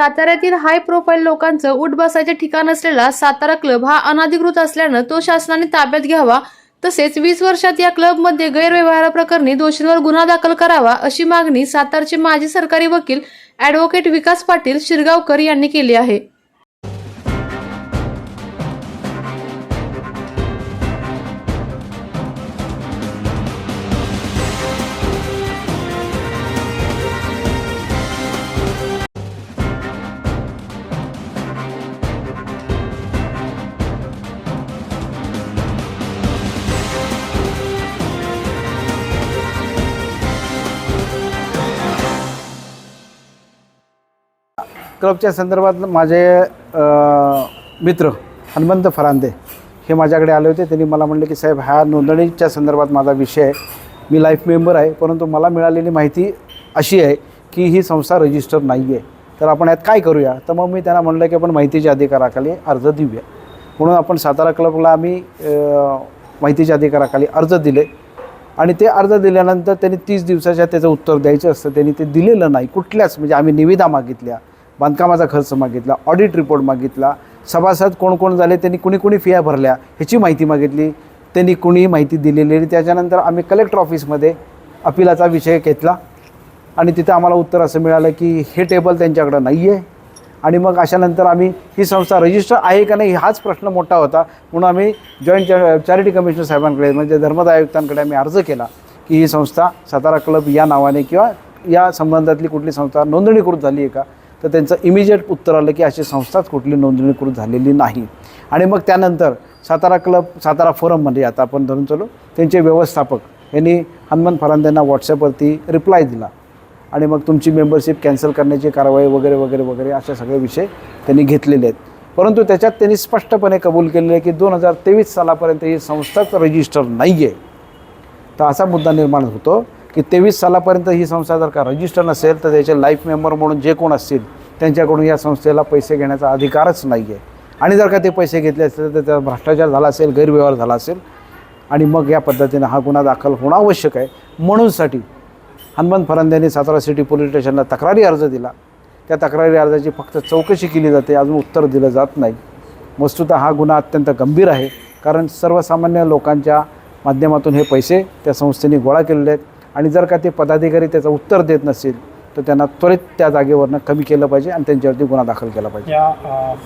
साताऱ्यातील high profile लोकांचं उठ बसायचे ठिकाण असलेला सातारा क्लब हा अनधिकृत असल्यानं तो शासनाने ताब्यात घ्यावा. तसेच वीस वर्षात या क्लबमध्ये गैरव्यवहाराप्रकरणी दोषींवर गुन्हा दाखल करावा अशी मागणी सातारचे माजी सरकारी वकील ॲडव्होकेट विकास पाटील शिरगावकर यांनी केली आहे. क्लबच्या संदर्भात माझे मित्र हनुमंत फरांदे हे माझ्याकडे आले होते. त्यांनी मला म्हणले की साहेब ह्या नोंदणीच्या संदर्भात माझा विषय आहे. मी लाईफ मेंबर आहे परंतु मला मिळालेली माहिती अशी आहे की ही संस्था रजिस्टर नाही आहे तर आपण यात काय करूया? तर मग मी त्यांना म्हणलं की आपण माहितीच्या अधिकाराखाली अर्ज देऊया. म्हणून आपण सातारा क्लबला आम्ही माहितीच्या अधिकाराखाली अर्ज दिले. आणि ते अर्ज दिल्यानंतर त्यांनी तीस दिवसाच्या त्याचं उत्तर द्यायचं असतं. त्यांनी ते दिलेलं नाही. कुठल्याच म्हणजे आम्ही निविदा मागितल्या. बांधकामाचा खर्च मागितला ऑडिट रिपोर्ट मागितला सभासद कोण कोण झाले त्यांनी कुणी कुणी फिया भरल्या ह्याची माहिती मागितली त्यांनी कुणीही माहिती दिलेली नाही. त्याच्यानंतर आम्ही कलेक्टर ऑफिसमध्ये अपिलाचा विषय घेतला आणि तिथं आम्हाला उत्तर असं मिळालं की हे टेबल त्यांच्याकडं नाही आहे आणि मग अशानंतर आम्ही ही संस्था रजिस्टर आहे का नाही हाच प्रश्न मोठा होता. म्हणून आम्ही जॉईंट चॅरिटी कमिशनर साहेबांकडे म्हणजे धर्मदाय आयुक्तांकडे आम्ही अर्ज केला की ही संस्था सातारा क्लब या नावाने किंवा या संबंधातली कुठली संस्था नोंदणीकृत झाली आहे का तर त्यांचं इमिजिएट उत्तर आलं की अशी संस्थाच कुठली नोंदणीकृत झालेली नाही. आणि मग त्यानंतर सातारा क्लब सातारा फोरममध्ये आता आपण धरून चालू. त्यांचे व्यवस्थापक यांनी हनुमान फरांदेंना व्हॉट्सअपवरती रिप्लाय दिला. आणि मग तुमची मेंबरशिप कॅन्सल करण्याची कारवाई वगैरे वगैरे वगैरे असे सगळे विषय त्यांनी घेतलेले आहेत. परंतु त्याच्यात त्यांनी स्पष्टपणे कबूल केलेलं आहे की दोन हजार तेवीस सालापर्यंत ही संस्थाच रजिस्टर नाही आहे तर असा मुद्दा निर्माण होतो. की तेवीस सालापर्यंत ही संस्था जर का रजिस्टर नसेल तर त्याचे लाईफ मेंबर म्हणून जे कोण असतील त्यांच्याकडून या संस्थेला पैसे घेण्याचा अधिकारच नाही आहे आणि जर का ते पैसे घेतले असतील तर त्याचा भ्रष्टाचार झाला असेल गैरव्यवहार झाला असेल आणि मग या पद्धतीनं हा गुन्हा दाखल होणं आवश्यक आहे. म्हणूनसाठी हनुमंत फरांदे यांनी सातारा सिटी पोलीस स्टेशनला तक्रारी अर्ज दिला. त्या तक्रारी अर्जाची फक्त चौकशी केली जाते अजून उत्तर दिलं जात नाही. वस्तुतः हा गुन्हा अत्यंत गंभीर आहे कारण सर्वसामान्य लोकांच्या माध्यमातून हे पैसे त्या संस्थेने गोळा केलेले आहेत. आणि जर का ते पदाधिकारी त्याचं उत्तर देत नसतील तर त्यांना त्वरित त्या जागेवरनं कमी केलं पाहिजे आणि त्यांच्यावरती गुन्हा दाखल केला पाहिजे.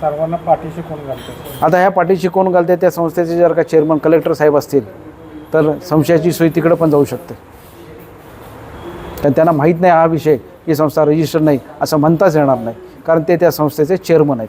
सर्वांना पाठीशी कोण घालतो? आता ह्या पाठीशी कोण घालते त्या संस्थेचे जर का चेअरमन कलेक्टर साहेब असतील तर संशयाची सोय तिकडं पण जाऊ शकते. कारण त्यांना माहीत नाही हा विषय ही संस्था रजिस्टर नाही असं म्हणताच येणार नाही. कारण ते त्या संस्थेचे चेअरमन आहेत.